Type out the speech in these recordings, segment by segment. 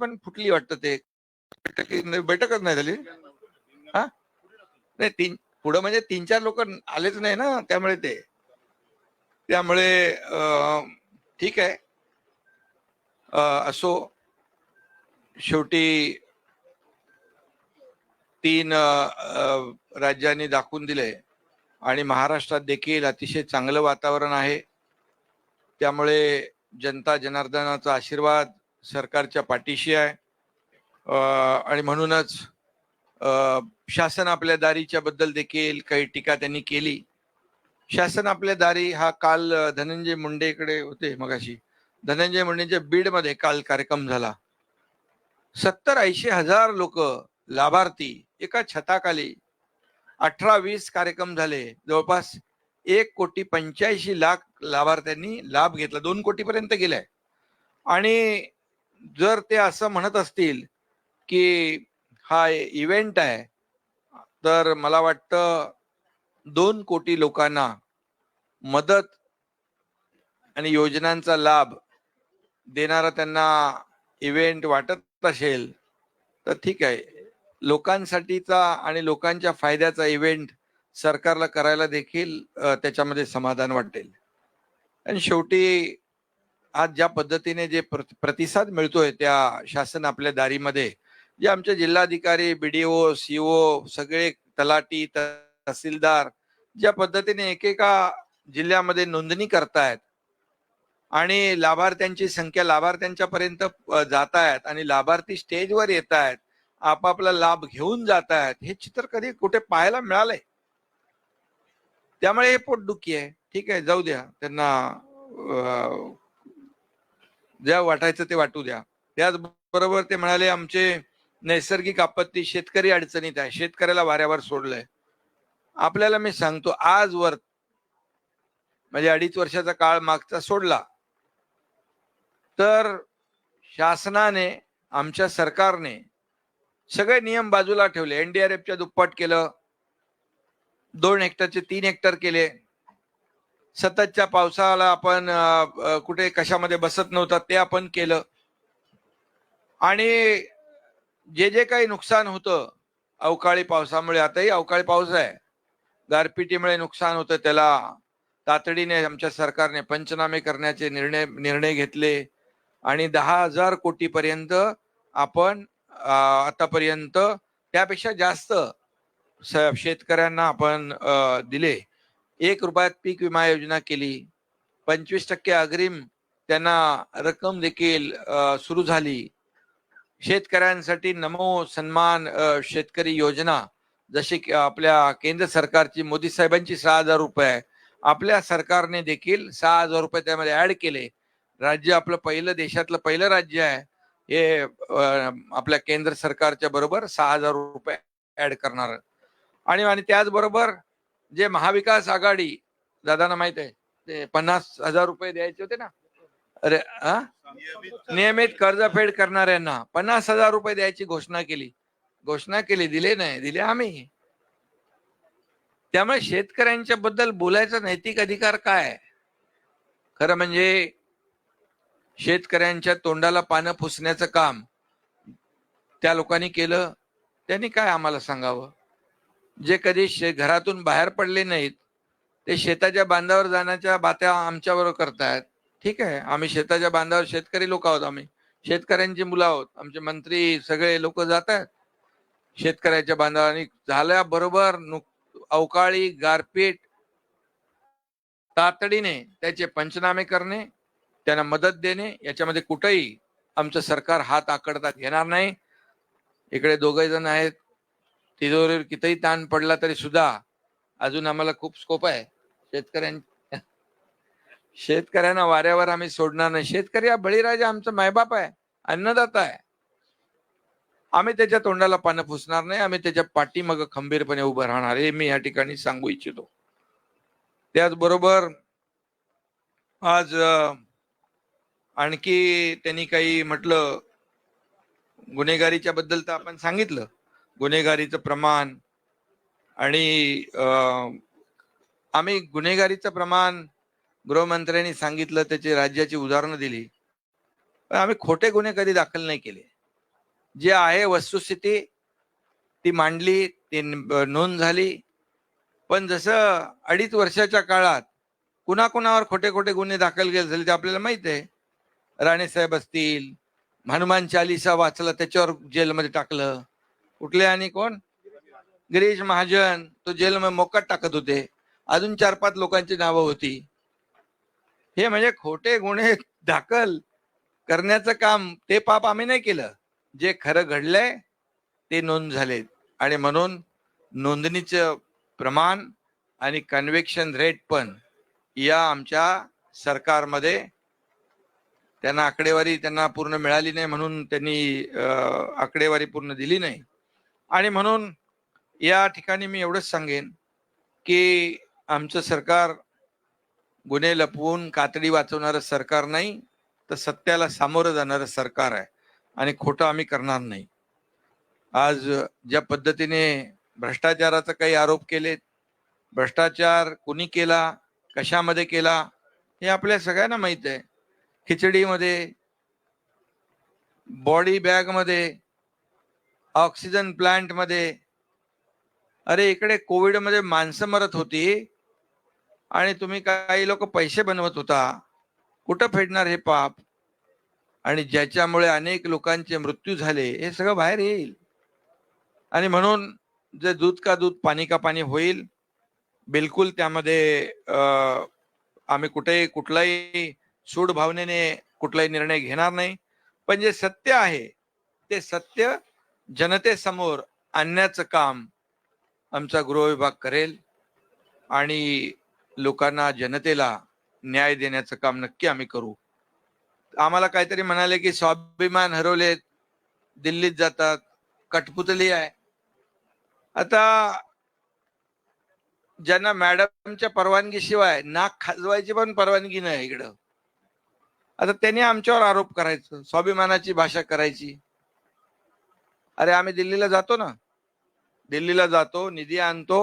पण फुटली वाटतं ते. बैठक- बैठकच नाही झाली. हा? नाही तीन पुढं म्हणजे तीन चार लोक आलेच नाही ना त्यामुळे ते. त्यामुळे ठीक आहे. असो. शेवटी तीन राज्यांनी दाखवून दिले. आणि महाराष्ट्रात देखील अतिशय चांगलं वातावरण आहे. त्यामुळे जनता जनार्दनाचा आशीर्वाद सरकारच्या पाठीशी आहे. आणि म्हणूनच शासन आपल्या दारीच्या बद्दल देखील काही टीका त्यांनी केली. शासन आपल्या दारी हा काल धनंजय मुंडेकडे होते मगाशी. धनंजय मुंडेच्या बीडमध्ये काल कार्यक्रम झाला. सत्तर ऐंशी हजार लोक लाभार्थी एका छताखाली अठरा वीस कार्यक्रम झाले. जवळपास एक कोटी पंच्याऐंशी लाख लाभार्थ्यांनी लाभ घेतला. दोन कोटीपर्यंत गेलाय. आणि जर ते असं म्हणत असतील की हा इव्हेंट आहे तर मला वाटतं दोन कोटी लोकांना मदत आणि योजनांचा लाभ देणारा त्यांना इव्हेंट वाटत असेल तर ठीक आहे. लोकांसाठीचा आणि लोकांच्या फायद्याचा इव्हेंट सरकारला करायला देखील त्याच्यामध्ये समाधान वाटेल. आणि शेवटी आज ज्या पद्धतीने जे प्रतिसाद मिळतोय त्या शासन आपल्या दारीमध्ये जे आमचे जिल्हाधिकारी बीडीओ सीओ सगळे तलाटी तहसीलदार ज्या पद्धतीने एकेका जिल्ह्यामध्ये नोंदणी करतायत आणि लाभार्थ्यांची संख्या लाभार्थ्यांच्या पर्यंत जात आहेत आणि लाभार्थी स्टेजवर येत आहेत आपापला लाभ घेऊन जात आहेत हे चित्र कधी कुठे पाहायला मिळालंय? त्यामुळे हे पोटदुखी आहे. ठीक आहे जाऊ द्या. त्यांना ज्या वाटायचं ते वाटू द्या. त्याचबरोबर ते म्हणाले आमचे नैसर्गिक आपत्ती शेतकरी अडचणीत आहे. शेतकऱ्याला वाऱ्यावर सोडलंय. आपल्याला मी सांगतो आजवर म्हणजे अडीच वर्षाचा काळ मागचा सोडला. तर शासनाने आमच्या सरकारने सगळे नियम बाजूला ठेवले. एनडीआरएफच्या दुप्पट केलं. दोन हेक्टरचे तीन हेक्टर केले. सततच्या पावसाला आपण कुठे कशामध्ये बसत नव्हता ते आपण केलं. आणि जे जे काही नुकसान होतं अवकाळी पावसामुळे आताही अवकाळी पाऊस आहे. गारपिटीमुळे नुकसान होतं त्याला. तातडीने आमच्या सरकारने पंचनामे करण्याचे निर्णय निर्णय घेतले. आणि दहा हजार कोटीपर्यंत आपण आतापर्यंत त्यापेक्षा जास्त स- शेतकऱ्यांना आपण दिले. एक रुपयात पीक विमा योजना केली. पंचवीस टक्के अग्रिम त्यांना रक्कम देखील सुरू झाली. शेतकऱ्यांसाठी नमो सन्मान शेतकरी योजना. जशी की आपल्या केंद्र सरकारची मोदी साहेबांची सहा हजार रुपये. आहे आपल्या सरकारने देखील सहा हजार रुपये त्यामध्ये ऍड केले. राज्य आपलं पहिलं देशातलं पहिलं राज्य आहे. हे आपल्या केंद्र सरकारच्या बरोबर सहा हजार रुपये ऍड करणार. आणि आणि त्याचबरोबर जे महाविकास आघाडी दादांना माहीत आहे ते पन्नास हजार रुपये द्यायचे होते ना. अरे हा नियमित कर्जफेड करणाऱ्यांना पन्नास हजार रुपये द्यायची घोषणा केली. घोषणा केली दिले नाही दिले आम्ही. त्यामुळे शेतकऱ्यांच्या बद्दल बोलायचा नैतिक अधिकार काय खरं म्हणजे शेतकऱ्यांच्या तोंडाला पानं पुसण्याचं काम त्या लोकांनी केलं त्यांनी काय आम्हाला सांगावं? जे कधी शे घरातून बाहेर पडले नाहीत ते शेताच्या बांधावर जाण्याच्या बात्या आमच्याबरोबर करतायत. ठीक आहे आम्ही शेताच्या बांधावर शेतकरी लोक आहोत आम्ही. शेतकऱ्यांची मुलं आहोत. आमचे मंत्री सगळे लोक जात आहेत शेतकऱ्याच्या बांधावर आणि झाल्याबरोबर नुक अवकाळी गारपीट तातडीने त्याचे पंचनामे करणे त्यांना मदत देणे याच्यामध्ये कुठेही आमचं सरकार हात आकडतात येणार नाही. इकडे दोघे जण आहेत. तिजोरीवर कितीही ताण पडला तरी सुद्धा अजून आम्हाला खूप स्कोप आहे. शेतकऱ्यां शेतकऱ्यांना वाऱ्यावर आम्ही सोडणार नाही. शेतकरी हा बळीराजा आमचा मायबाप आहे अन्नदाता आहे. आम्ही त्याच्या तोंडाला पानं पुसणार नाही आम्ही त्याच्या पाठीमाग खंबीरपणे उभं राहणार हे मी या ठिकाणी सांगू इच्छितो. त्याचबरोबर आज आणखी त्यांनी काही म्हटलं गुन्हेगारीच्या बद्दल तर आपण सांगितलं. गुन्हेगारीचं प्रमाण आणि आम्ही गुन्हेगारीचं प्रमाण गृहमंत्र्यांनी सांगितलं त्याची राज्याची उदाहरणं दिली. पण आम्ही खोटे गुन्हे कधी दाखल नाही केले. जे आहे वस्तुस्थिती ती मांडली ती नोंद झाली. पण जसं अडीच वर्षाच्या काळात कुणाकुणावर खोटे खोटे गुन्हे दाखल केले झाले ते आपल्याला माहीत आहे. राणेसाहेब असतील हनुमान चालिसा वाचला त्याच्यावर जेलमध्ये टाकलं. कुठले आणि कोण? गिरीश महाजन. तो जेलमध्ये मोकाट टाकत होते. अजून चार पाच लोकांची नावं होती. हे म्हणजे खोटे गुन्हे दाखल करण्याचं काम ते पाप आम्ही नाही केलं. जे खरं घडलंय ते नोंद झाले आणि म्हणून नोंदणीचं प्रमाण आणि कन्व्हेक्शन रेट पण या आमच्या सरकारमध्ये त्यांना आकडेवारी त्यांना पूर्ण मिळाली नाही म्हणून त्यांनी आकडेवारी पूर्ण दिली नाही. आणि म्हणून या ठिकाणी मी एवढंच सांगेन की आमचं सरकार गुन्हे लपवून कातडी वाचवणारं सरकार नाही तर सत्याला सामोरं जाणारं सरकार आहे आणि खोटं आम्ही करणार नाही. आज ज्या पद्धतीने भ्रष्टाचाराचा काही आरोप केलेत भ्रष्टाचार कुणी केला कशामध्ये केला हे आपल्या सगळ्यांना माहीत आहे. खिचडीमध्ये बॉडी बॅगमध्ये ऑक्सिजन प्लांटमध्ये. अरे इकडे कोविडमध्ये माणसं मरत होती आणि तुम्ही काही लोक पैसे बनवत होता. कुठं फेडणार हे पाप? आणि ज्याच्यामुळे अनेक लोकांचे मृत्यू झाले हे सगळं बाहेर येईल. आणि म्हणून जे दूध का दूध पाणी का पाणी होईल बिलकुल त्यामध्ये आम्ही कुठेही कुठलाही सूड भावनेने कुठलाही निर्णय घेणार नाही. पण जे सत्य आहे ते सत्य जनतेसमोर आणण्याचं काम आमचा गृहविभाग करेल आणि लोकांना जनतेला न्याय देण्याचं काम नक्की आम्ही करू. आम्हाला काहीतरी म्हणाले की स्वाभिमान हरवले दिल्लीत जातात कठपुतली आहे. आता ज्यांना मॅडमच्या परवानगीशिवाय नाक खाजवायची पण परवानगी नाही इकडं. आता त्यांनी आमच्यावर आरोप करायचं स्वाभिमानाची भाषा करायची. अरे आम्ही दिल्लीला जातो ना. दिल्लीला जातो निधी आणतो.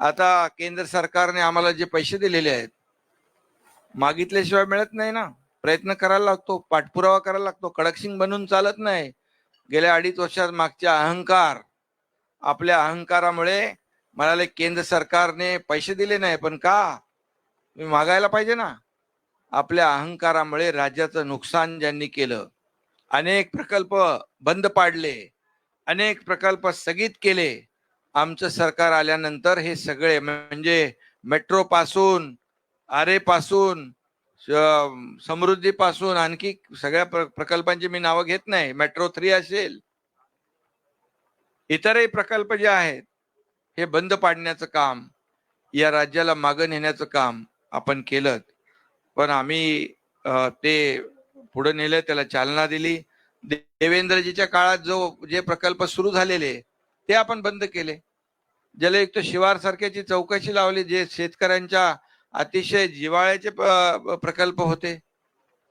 आता केंद्र सरकारने आम्हाला जे पैसे दिलेले आहेत मागितल्याशिवाय मिळत नाही ना. प्रयत्न करायला लागतो पाठपुरावा करायला लागतो. कडकसिंग बनून चालत नाही. गेल्या अडीच वर्षात मागच्या अहंकार आपल्या अहंकारामुळे म्हणाले केंद्र सरकारने पैसे दिले नाही पण का? मी मागायला पाहिजे ना. आपल्या अहंकारामुळे राज्याचं नुकसान ज्यांनी केलं अनेक प्रकल्प बंद पाडले अनेक प्रकल्प स्थगित केले. आमचं सरकार आल्यानंतर हे सगळे म्हणजे मेट्रो पासून आरे पासून समृद्धी पासून आणखी सगळ्या प्र- प्रकल्पांची मी नावं घेत नाही. मेट्रो थ्री असेल इतरही प्रकल्प जे आहेत हे बंद पाडण्याचं काम या राज्याला मागं नेण्याचं काम आपण केलं पण आम्ही ते पुढे नेलं त्याला चालना दिली. दे- देवेंद्रजीच्या काळात जो जे प्रकल्प सुरू झालेले ते आपण बंद केले. जलयुक्त शिवार सारख्याची चौकशी लावली जे शेतकऱ्यांच्या अतिशय जिवाळ्याचे प्रकल्प होते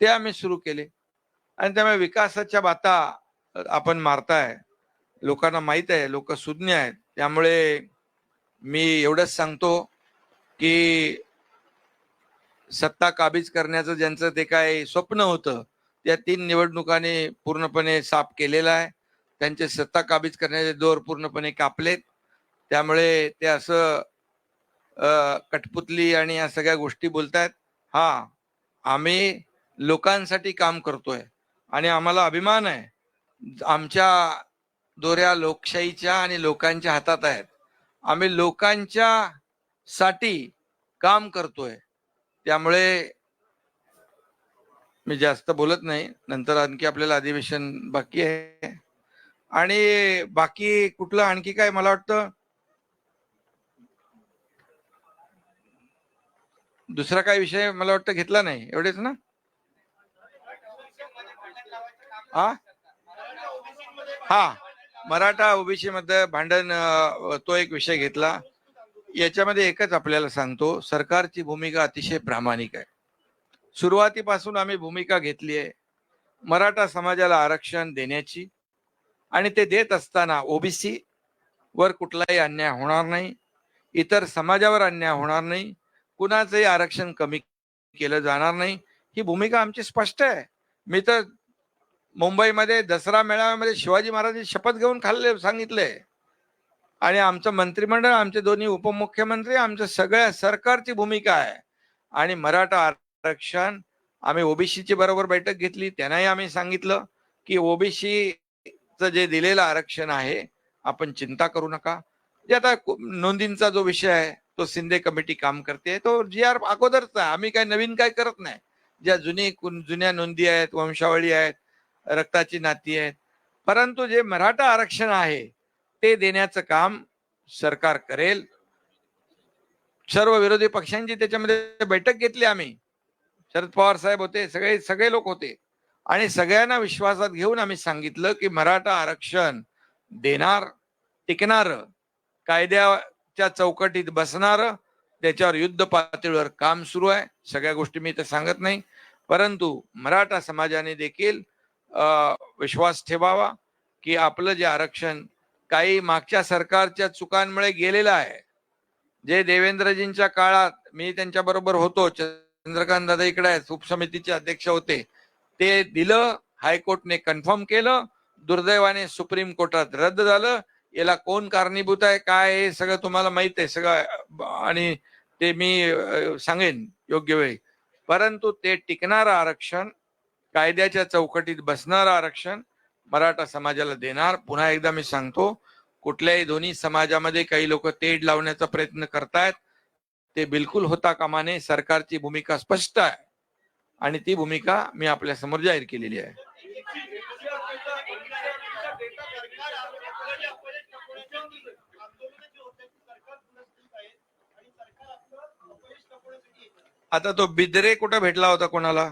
ते आम्ही सुरू केले. आणि त्यामुळे विकासाच्या बाता आपण मारताय. लोकांना माहीत आहे लोक सुज्ञ आहेत. त्यामुळे मी एवढंच सांगतो की सत्ता काबीज करण्याचं ज्यांचं ते काय स्वप्न होतं त्या तीन निवडणुकांनी पूर्णपणे साफ केलेलं आहे. त्यांचे सत्ता काबीज करण्याचे दोर पूर्णपणे कापलेत. त्यामुळे ते असं कठपुतली आणि या सगळ्या गोष्टी बोलतायत हा आम्ही लोकांसाठी काम करतोय आणि आम्हाला अभिमान आहे. आमच्या दोऱ्या लोकशाहीच्या आणि लोकांच्या हातात आहेत. आम्ही लोकांच्या साठी काम करतोय. त्यामुळे मी जास्त बोलत नाही. नंतर आणखी आपल्याला अधिवेशन बाकी आहे. आणि बाकी कुठलं आणखी काय मला वाटतं? दुसरा काय विषय मला वाटतं घेतला नाही. एवढेच ना? हा हा. मराठा ओबीसी मध्ये भांडण तो एक विषय घेतला. याच्यामध्ये एकच आपल्याला सांगतो सरकारची भूमिका अतिशय प्रामाणिक आहे. सुरुवातीपासून आम्ही भूमिका घेतली आहे मराठा समाजाला आरक्षण देण्याची आणि ते देत असताना ओबीसी वर कुठलाही अन्याय होणार नाही इतर समाजावर अन्याय होणार नाही कुणाचंही आरक्षण कमी केलं जाणार नाही ही भूमिका आमची स्पष्ट आहे. मी तर मुंबईमध्ये दसरा मेळाव्यामध्ये शिवाजी महाराजांची शपथ घेऊन खाल्ले सांगितले. आणि आमचं मंत्रिमंडळ आमचे दोन्ही उपमुख्यमंत्री आमच्या सगळ्या सरकारची भूमिका आहे. आणि मराठा आरक्षण आम्ही ओबीसीची बरोबर बैठक घेतली त्यांनाही आम्ही सांगितलं की ओबीसीचं जे दिलेलं आरक्षण आहे आपण चिंता करू नका. जे आता नोंदींचा जो विषय आहे तो शिंदे कमिटी काम करते तो जी आर अगोदरचा आहे. आम्ही काय नवीन काय करत नाही. ज्या जुनी जुन्या नोंदी आहेत वंशावळी आहेत रक्ताची नाती आहेत. परंतु जे मराठा आरक्षण आहे ते देण्याचं काम सरकार करेल. सर्व विरोधी पक्षांची त्याच्यामध्ये बैठक घेतली आम्ही. शरद पवार साहेब होते सगळे सगळे लोक होते. आणि सगळ्यांना विश्वासात घेऊन आम्ही सांगितलं की मराठा आरक्षण देणार टिकणार कायद्याच्या चौकटीत बसणार त्याच्यावर युद्ध पातळीवर काम सुरू आहे. सगळ्या गोष्टी मी तर सांगत नाही. परंतु मराठा समाजाने देखील अं, विश्वास ठेवावा की आपलं जे आरक्षण काही मागच्या सरकारच्या चुकांमुळे गेलेला आहे. जे देवेंद्रजींच्या काळात मी त्यांच्या बरोबर होतो चंद्रकांत दादा इकडे आहेत उपसमितीचे अध्यक्ष होते. ते दिलं हायकोर्टने कन्फर्म केलं दुर्दैवाने सुप्रीम कोर्टात रद्द झालं. याला कोण कारणीभूत आहे काय हे सगळं तुम्हाला माहीत आहे सगळं आणि ते मी सांगेन योग्य वेळी. परंतु ते टिकणारं आरक्षण कायद्याच्या चौकटीत बसणारं आरक्षण मराठा समाजाला देणार. पुन्हा एकदा मी सांगतो कुठल्याही दोन्ही समाजामध्ये काही लोक तेढ लावण्याचा प्रयत्न करतायत. ते बिलकुल होता कामा नये. सरकारची भूमिका स्पष्ट आहे. आणि ती भूमिका मी आपल्यासमोर जाहीर केलेली आहे. आता तो बिद्रे कुठं भेटला होता कोणाला?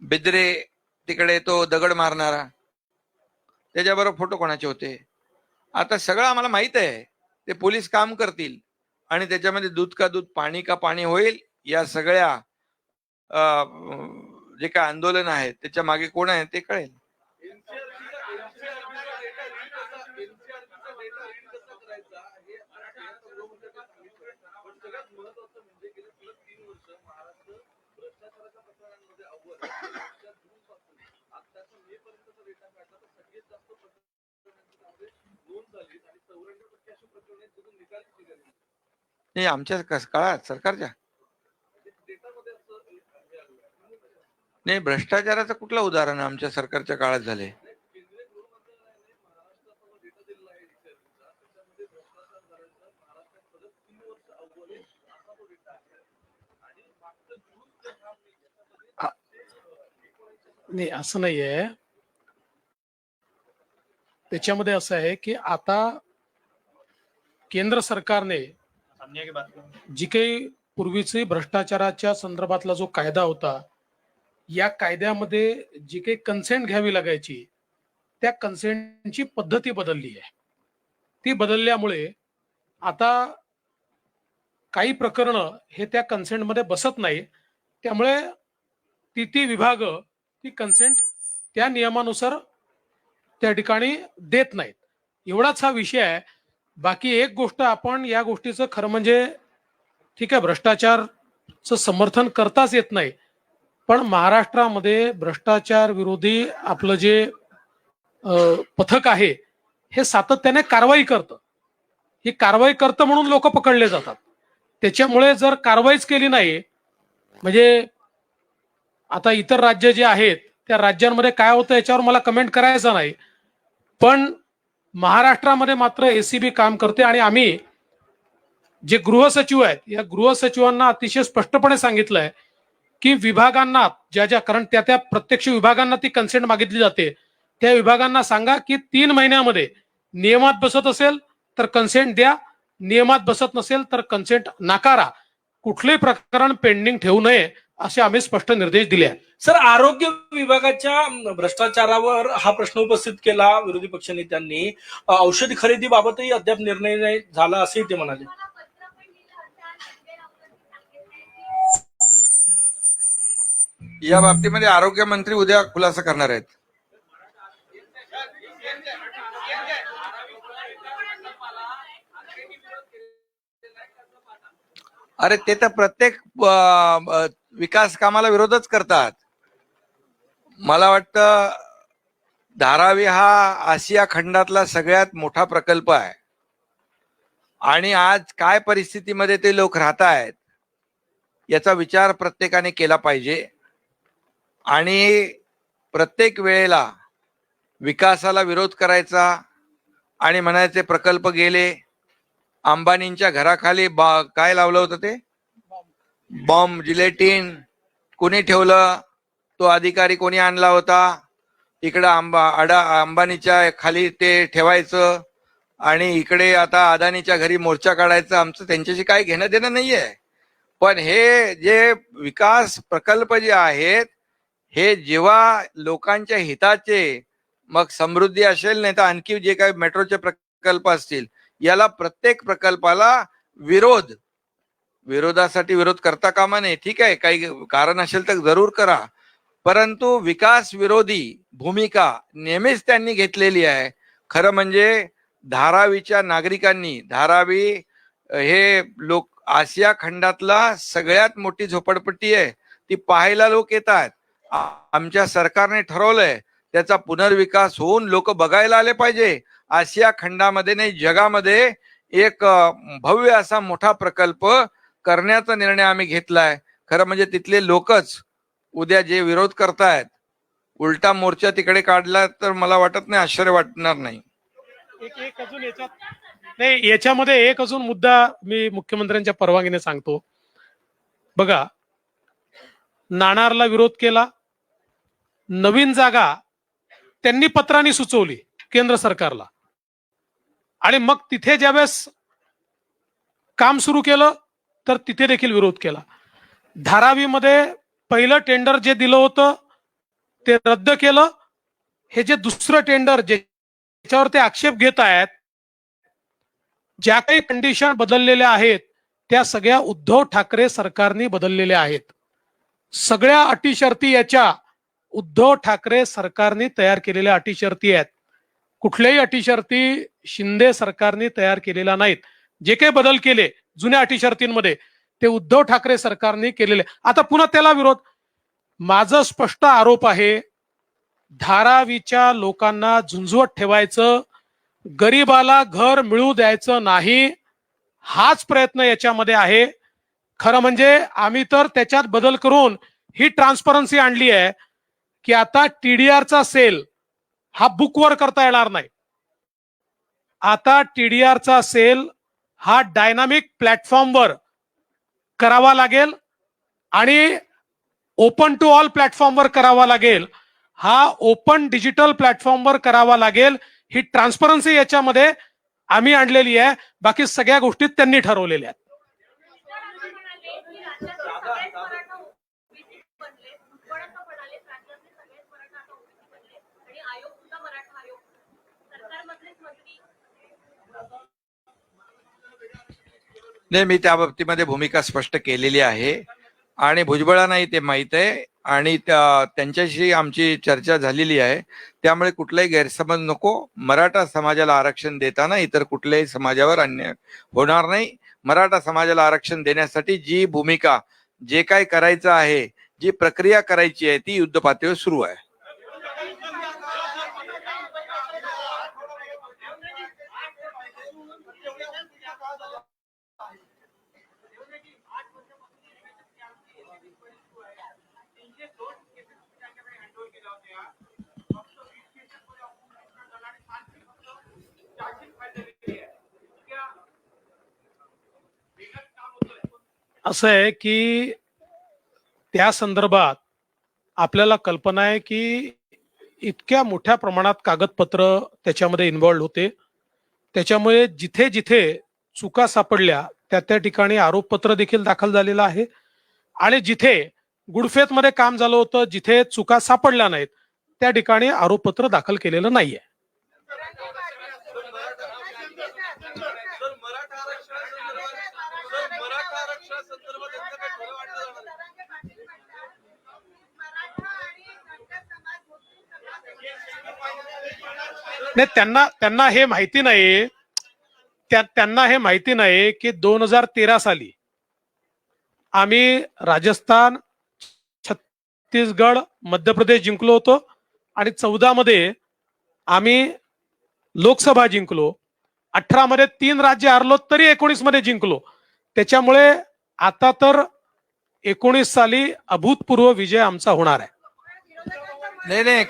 बिद्रे तिकडे तो दगड मारणारा. त्याच्याबरोबर फोटो कोणाचे होते? आता सगळं आम्हाला माहीत आहे. ते पोलीस काम करतील. आणि त्याच्यामध्ये दूध का दूध पाणी का पाणी होईल या सगळ्या जे काय आंदोलन आहे त्याच्यामागे कोण आहे ते कळेल. नाही आमच्या कस- काळात सरकारच्या. नाही भ्रष्टाचाराचं कुठलं उदाहरण आमच्या सरकारच्या काळात झाले नाही असं नाहीये. त्याच्यामध्ये असं आहे की आता केंद्र सरकारने जी काही पूर्वीचे भ्रष्टाचाराच्या संदर्भातला जो कायदा होता या कायद्यामध्ये जी काही कन्सेंट घ्यावी लागायची त्या कन्सेंटची पद्धती बदलली आहे. ती बदलल्यामुळे आता काही प्रकरणं हे त्या कन्सेंटमध्ये बसत नाही त्यामुळे ती ती विभाग ती कन्सेंट त्या नियमानुसार त्या ठिकाणी देत नाहीत. एवढाच हा विषय आहे. बाकी एक गोष्ट आपण या गोष्टीचं खरं म्हणजे ठीक आहे भ्रष्टाचारचं समर्थन करताच येत नाही. पण महाराष्ट्रामध्ये भ्रष्टाचार विरोधी आपलं जे पथक आहे हे सातत्याने कारवाई करतं. ही कारवाई करतं म्हणून लोक पकडले जातात. त्याच्यामुळे जर कारवाईच केली नाही म्हणजे आता इतर राज्य जे आहेत त्या राज्यांमध्ये काय होतं याच्यावर मला कमेंट करायचं नाही. पण महाराष्ट्रामध्ये मात्र एसीबी काम करते आणि आम्ही जे गृहसचिव आहेत या गृहसचिवांना अतिशय स्पष्टपणे सांगितलंय की विभागांना ज्या ज्या कारण त्या त्या प्रत्यक्ष विभागांना ती कन्सेंट मागितली जाते त्या विभागांना सांगा की तीन महिन्यामध्ये नियमात बसत असेल तर कन्सेंट द्या नियमात बसत नसेल तर कन्सेंट नाकारा. कुठलंही प्रकरण पेंडिंग ठेवू नये. असे आम्ही स्पष्ट निर्देश दिले आहेत. सर आरोग्य विभागाच्या भ्रष्टाचारावर हा प्रश्न उपस्थित केला विरोधी पक्षनेत्यांनी. औषध खरेदीबाबतही अद्याप निर्णय नाही झाला असेही ते म्हणाले. या बाबतीमध्ये आरोग्य मंत्री उद्या खुलासा करणार आहेत. अरे ते तर प्रत्येक विकास कामाला विरोधच करतात. मला वाटतं धारावी हा आशिया खंडातला सगळ्यात मोठा प्रकल्प आहे. आणि आज काय परिस्थितीमध्ये ते लोक राहत आहेत याचा विचार प्रत्येकाने केला पाहिजे. आणि प्रत्येक वेळेला विकासाला विरोध करायचा आणि म्हणायचे प्रकल्प गेले अंबानींच्या घराखाली बा काय लावलं होतं ते? बॉम्ब जिलेटिन कोणी ठेवलं? तो अधिकारी कोणी आणला होता? इकडं आंबा अडा अंबानीच्या खाली ते ठेवायचं आणि इकडे आता अदानीच्या घरी मोर्चा काढायचा आमचं त्यांच्याशी काही घेणं देणं नाहीये. पण हे जे विकास प्रकल्प जे आहेत हे जेव्हा लोकांच्या हिताचे मग समृद्धी असेल नाही तर आणखी जे काही मेट्रोचे प्रकल्प असतील याला प्रत्येक प्रकल्पाला विरोध विरोधासाठी विरोध करता कामा नये. ठीक आहे काही कारण असेल तर जरूर करा. परंतु विकास विरोधी भूमिका नेहमीच त्यांनी घेतलेली आहे. खरं म्हणजे धारावीच्या नागरिकांनी धारावी हे लोक आशिया खंडातला सगळ्यात मोठी झोपडपट्टी आहे. ती पाहायला लोक येतात. आमच्या सरकारने ठरवलंय त्याचा पुनर्विकास होऊन लोक बघायला आले पाहिजे. आशिया खंडामध्ये नाही जगामध्ये एक भव्य असा मोठा प्रकल्प करण्याचा निर्णय आम्ही घेतलाय. खरं म्हणजे तिथले लोकच उद्या जे विरोध करतायत उलटा मोर्चा तिकडे काढला तर मला वाटत नाही आश्चर्य वाटणार नाही. एक एक अजून याच्यात नाही याच्यामध्ये एक अजून मुद्दा मी मुख्यमंत्र्यांच्या परवानगीने सांगतो. बघा नाणारला विरोध केला नवीन जागा त्यांनी पत्राने सुचवली केंद्र सरकारला. आणि मग तिथे ज्यावेळेस काम सुरू केलं तर तिथे देखील विरोध केला. धारावीमध्ये पहिलं टेंडर जे दिलं होतं ते रद्द केलं. हे जे दुसरं टेंडर जे त्याच्यावर ते आक्षेप घेत आहेत ज्या काही कंडिशन बदललेल्या आहेत त्या सगळ्या उद्धव ठाकरे सरकारने बदललेल्या आहेत. सगळ्या अटी शर्ती याच्या उद्धव ठाकरे सरकारने तयार केलेल्या अटी शर्ती आहेत. कुठल्याही अटी शर्ती शिंदे सरकारने तयार केलेल्या नाहीत. जे काही बदल केले जुन्या अटी शर्तींमध्ये ते उद्धव ठाकरे सरकारने केलेले. आता पुन्हा त्याला विरोध. माझं स्पष्ट आरोप आहे धारावीच्या लोकांना झुंजवत ठेवायचं गरीबाला घर मिळू द्यायचं नाही हाच प्रयत्न याच्यामध्ये आहे. खरं म्हणजे आम्ही तर त्याच्यात बदल करून ही ट्रान्सपरन्सी आणली आहे की आता टीडीआरचा सेल हा बुकवर करता येणार नाही. आता टीडीआरचा सेल हा डायनामिक प्लॅटफॉर्मवर करावा लागेल आणि ओपन टू ऑल प्लॅटफॉर्मवर करावा लागेल. हा ओपन डिजिटल प्लॅटफॉर्मवर करावा लागेल. ही ट्रान्सपरन्सी याच्यामध्ये आम्ही आणलेली आहे. बाकी सगळ्या गोष्टी त्यांनी ठरवलेल्या आहेत. नाही मी त्या बाबतीमध्ये भूमिका स्पष्ट केलेली आहे. आणि भुजबळांनाही ते माहीत आहे. आणि त्या- त्यांच्याशी आमची चर्चा झालेली आहे. त्यामुळे कुठलाही गैरसमज नको. मराठा समाजाला आरक्षण देताना इतर कुठल्याही समाजावर अन्याय होणार नाही. मराठा समाजाला आरक्षण देण्यासाठी जी भूमिका जे काय करायचं आहे जी प्रक्रिया करायची आहे ती युद्ध पातळीवर सुरू आहे. असं आहे की त्या संदर्भात आपल्याला कल्पना आहे की इतक्या मोठ्या प्रमाणात कागदपत्र त्याच्यामध्ये इन्व्हॉल्ड होते. त्याच्यामुळे जिथे जिथे चुका सापडल्या त्या त्या ठिकाणी आरोपपत्र देखील दाखल झालेलं आहे. आणि जिथे गुडफेतमध्ये काम झालं होतं जिथे चुका सापडल्या नाहीत त्या ठिकाणी आरोपपत्र दाखल केलेलं नाहीये. नाही त्यांना त्यांना हे माहिती नाही. त्या त्यांना हे माहिती नाही की दोन हजार तेरा साली आम्ही राजस्थान छत्तीसगड मध्य प्रदेश जिंकलो होतो आणि चौदा मध्ये आम्ही लोकसभा जिंकलो. अठरा मध्ये तीन राज्य हरलो तरी एकोणीसमध्ये जिंकलो. त्याच्यामुळे आता तर एकोणीस साली अभूतपूर्व विजय आमचा होणार आहे. नाही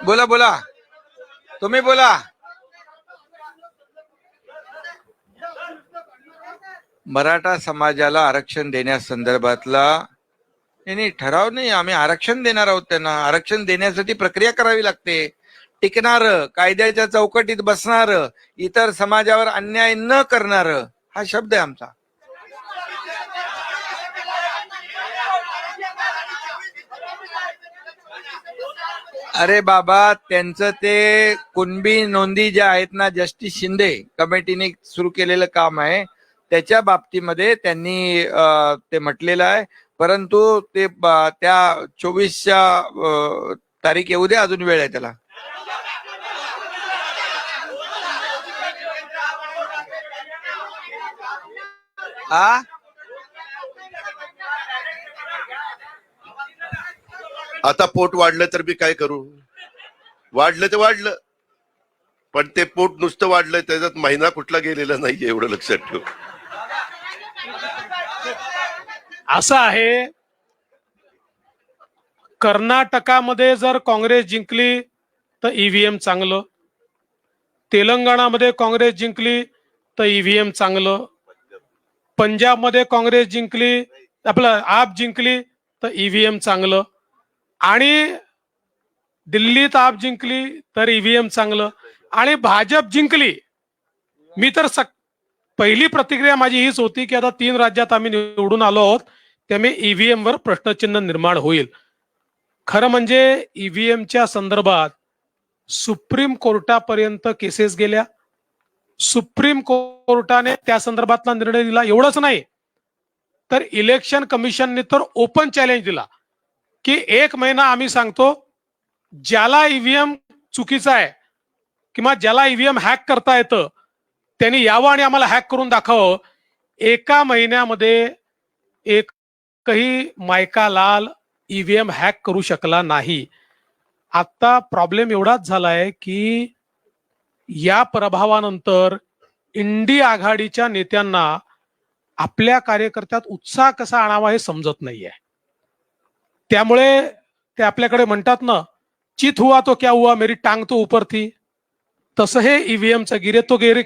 बोला बोला. तुम्ही बोला. मराठा समाजाला आरक्षण देण्यासंदर्भातला नाही नाही, ठराव नाही. आम्ही आरक्षण देणार आहोत त्यांना. आरक्षण देण्यासाठी प्रक्रिया करावी लागते. टिकणार कायद्याच्या चौकटीत बसणार इतर समाजावर अन्याय न करणार हा शब्द आहे आमचा. अरे बाबा त्यांचं ते कुणबी नोंदी ज्या आहेत ना जस्टिस शिंदे कमिटीने सुरू केलेलं काम आहे त्याच्या बाबतीमध्ये त्यांनी ते म्हटलेलं आहे. परंतु ते त्या चोवीसच्या तारीख येऊ दे अजून वेळ आहे त्याला. आ? आता पोट वाढलं तर मी काय करू? वाढलं तर वाढलं. पण ते पोट नुसतं वाढलं त्याच्यात महिना कुठला गेलेला नाहीये एवढं लक्षात ठेव. असं आहे कर्नाटकामध्ये जर काँग्रेस जिंकली तर ईव्हीएम चांगलं. तेलंगणामध्ये काँग्रेस जिंकली तर ईव्हीएम चांगलं. पंजाबमध्ये काँग्रेस जिंकली आपलं आप जिंकली तर ईव्हीएम चांगलं. आणि दिल्लीत आप जिंकली तर ईव्हीएम चांगलं. आणि भाजप जिंकली. मी तर सक पहिली प्रतिक्रिया माझी हीच होती की आता तीन राज्यात आम्ही निवडून आलो आहोत त्यामुळे ईव्हीएम वर प्रश्नचिन्ह निर्माण होईल. खरं म्हणजे ईव्हीएमच्या संदर्भात सुप्रीम कोर्टापर्यंत केसेस गेल्या. सुप्रीम कोर्टाने त्या संदर्भातला निर्णय दिला. एवढंच नाही. तर इलेक्शन कमिशनने तर ओपन चॅलेंज दिला. की एक महिना आम्ही सांगतो ज्याला ईव्हीएम चुकीचा आहे किंवा ज्याला ईव्हीएम हॅक करता येतं त्यांनी यावं आणि आम्हाला हॅक करून दाखवावं. एका महिन्यामध्ये एकही मायका लाल ईव्हीएम हॅक करू शकला नाही. आत्ता प्रॉब्लेम एवढाच झालाय की या प्रभावानंतर इंडी आघाडीच्या नेत्यांना आपल्या कार्यकर्त्यात उत्साह कसा आणावा हे समजत नाहीये. त्यामुळे ते आपल्याकडे म्हणतात ना चित हुआ तो क्या हुआ मेरी टांग तो ऊपर थी. तसं हे ईव्हीएमचं गिरे तो गेरे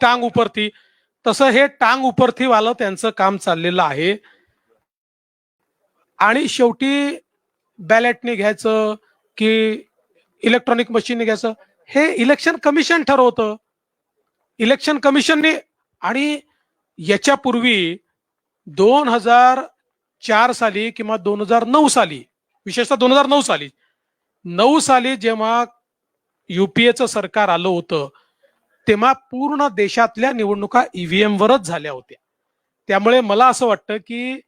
टांग ऊपर थी. तसं हे टांग ऊपर थी वालं त्यांचं काम चाललेलं आहे. आणि शेवटी बॅलेटने घ्यायचं की इलेक्ट्रॉनिक मशीनने घ्यायचं हे इलेक्शन कमिशन ठरवतं. इलेक्शन कमिशनने आणि याच्यापूर्वी दोन हजार चार साली किंवा दोन हजार नऊ साली विशेषतः दोन हजार नऊ साली नऊ साली जेव्हा युपीएचं सरकार आलं होतं तेव्हा पूर्ण देशातल्या निवडणुका ईव्हीएम वरच झाल्या होत्या. त्यामुळे मला असं वाटतं की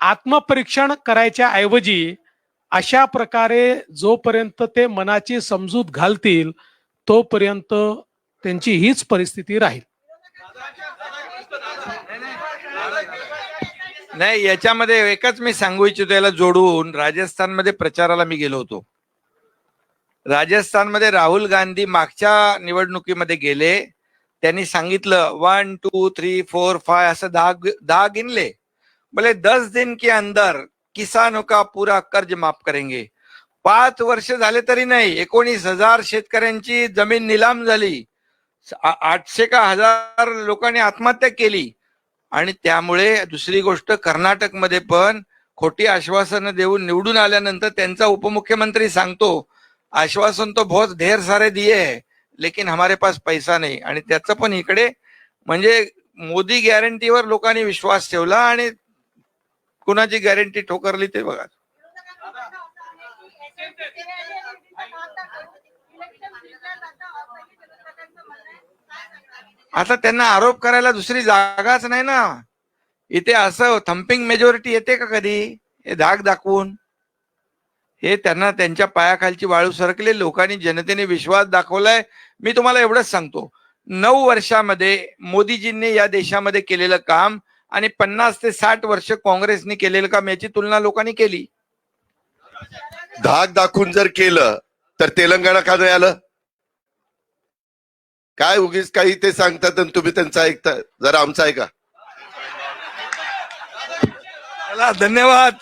आत्मपरीक्षण करायच्या ऐवजी अशा प्रकारे जोपर्यंत ते मनाची समजूत घालतील तोपर्यंत त्यांची हीच परिस्थिती राहील. नाही याच्यामध्ये एकच मी सांगू इच्छितो याला जोडून राजस्थानमध्ये प्रचाराला मी गेलो होतो. राजस्थानमध्ये राहुल गांधी मागच्या निवडणुकीमध्ये गेले. त्यांनी सांगितलं one two three four five असं दहा दहा गिनले बोले दस दिन के अंदर किसानों का पूरा कर्ज माफ करेंगे. पाच वर्ष झाले तरी नाही एकोणीस हजार शेतकऱ्यांची जमीन निलाम झाली. आठशे का हजार लोकांनी आत्महत्या केली. आणि त्यामुळे दुसरी गोष्ट कर्नाटकमध्ये पण खोटी आश्वासनं देऊन निवडून आल्यानंतर त्यांचा उपमुख्यमंत्री सांगतो आश्वासन तो बहुत ढेर सारे दिए है लेकिन हमारे पास पैसा नाही. आणि त्याचं पण इकडे म्हणजे मोदी गॅरंटीवर लोकांनी विश्वास ठेवला आणि कुणाची गॅरंटी ठोकरली ते बघा. आता त्यांना आरोप करायला दुसरी जागाच नाही ना. इथे असं थम्पिंग मेजॉरिटी येते का कधी? हे धाक दाखवून. हे त्यांना त्यांच्या पायाखालची वाळू सरकले लोकांनी जनतेने विश्वास दाखवलाय. मी तुम्हाला एवढंच सांगतो. नऊ वर्षामध्ये मोदीजींनी या देशामध्ये केलेलं काम आणि पन्नास ते साठ वर्ष काँग्रेसने केलेलं काम याची तुलना लोकांनी केली. धाक दाखवून जर केलं तर तेलंगणा का नाही आलं? काय उगीच काही ते सांगतात आणि तुम्ही त्यांचं ऐकता. जरा आमचं ऐका. धन्यवाद.